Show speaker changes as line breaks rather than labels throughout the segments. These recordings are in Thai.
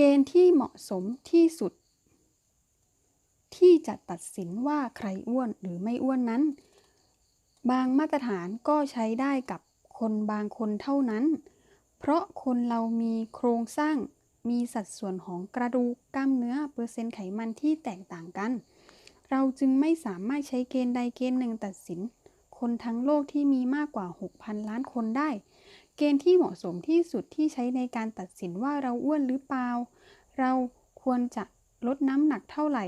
เกณฑ์ที่เหมาะสมที่สุด ที่จะตัดสินว่าใครอ้วนหรือไม่อ้วนนั้น บางมาตรฐานก็ใช้ได้กับคนบางคนเท่านั้น เพราะคนเรามีโครงสร้างมีสัดส่วนของกระดูกกล้ามเนื้อเปอร์เซ็นต์ไขมันที่แตกต่างกัน เราจึงไม่สามารถใช้เกณฑ์ใดเกณฑ์หนึ่งตัดสิน คนทั้งโลกที่มีมากกว่า 6,000 ล้านคนได้ เกณฑ์ที่เหมาะสมที่สุดที่ใช้ในการตัดสินว่าเราอ้วนหรือเปล่า เราควรจะลดน้ำหนักเท่าไหร่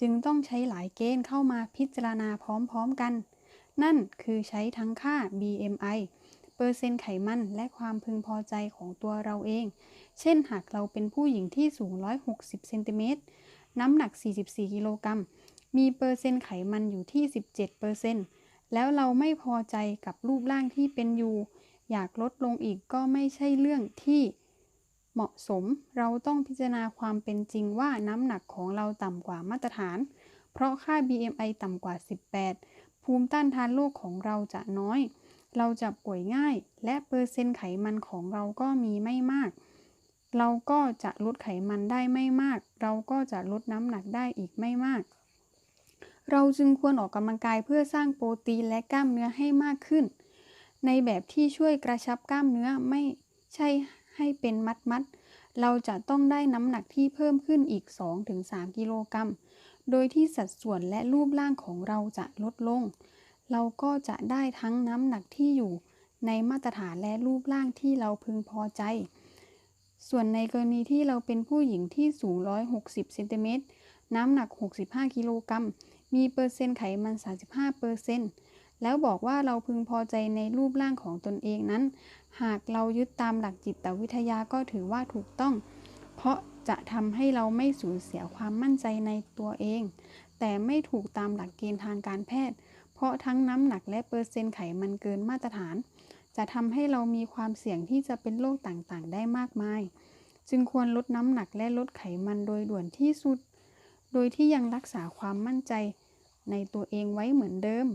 จึงต้องใช้หลายเกณฑ์เข้ามาพิจารณาพร้อมๆกัน นั่นคือใช้ทั้งค่า BMI เปอร์เซ็นต์ไขมันและความพึงพอใจของตัวเราเอง เช่นหากเราเป็นผู้หญิงที่สูง 160เซนติเมตรน้ำหนัก 44 กิโลกรัม มีเปอร์เซ็นต์ไขมันอยู่ที่ 17เปอร์เซ็นต์ แล้วเราไม่พอใจกับรูปร่างที่เป็นอยู่ อยากลดลงอีกก็ไม่ใช่เรื่องที่เหมาะสม เราต้องพิจารณาความเป็นจริงว่าน้ำหนักของเราต่ำกว่ามาตรฐาน เพราะค่า BMI ต่ำกว่า 18 ภูมิต้านทานโรคของเราจะน้อย เราจะป่วยง่าย และเปอร์เซ็นต์ไขมันของเราก็มีไม่มาก เราก็จะลดไขมันได้ไม่มาก เราก็จะลดน้ำหนักได้อีกไม่มาก เราจึงควรออกกำลังกายเพื่อสร้างโปรตีนและกล้ามเนื้อให้มากขึ้น ในแบบที่ช่วยกระชับกล้ามเนื้อไม่ใช่ให้เป็นมัดมัดๆเราจะต้องได้น้ำหนักที่เพิ่มขึ้นอีก 2-3 กิโลกรัม โดยที่สัดส่วนและรูปร่างของเราจะลดลง เราก็จะได้ทั้งน้ำหนักที่อยู่ ในมาตรฐานและรูปร่างที่เราพึงพอใจ ส่วนในกรณีที่เราเป็นผู้หญิงที่สูง 160 เซนติเมตร น้ำหนัก 65 กิโลกรัม มีเปอร์เซ็นต์ไขมัน 35เปอร์เซนแล้วบอกว่าเราพึงพอใจในรูปร่างของตนเองนั้น หากเรายึดตามหลักจิตวิทยาก็ถือว่าถูกต้อง เพราะจะทำให้เราไม่สูญเสียความมั่นใจในตัวเอง แต่ไม่ถูกตามหลักเกณฑ์ทางการแพทย์ เพราะทั้งน้ำหนักและเปอร์เซ็นต์ไขมันเกินมาตรฐาน จะทำให้เรามีความเสี่ยงที่จะเป็นโรคต่างๆ ได้มากมาย จึงควรลดน้ำหนักและลดไขมันโดยด่วนที่สุด โดยที่ยังรักษาความมั่นใจ ในตัวเองไว้เหมือนเดิม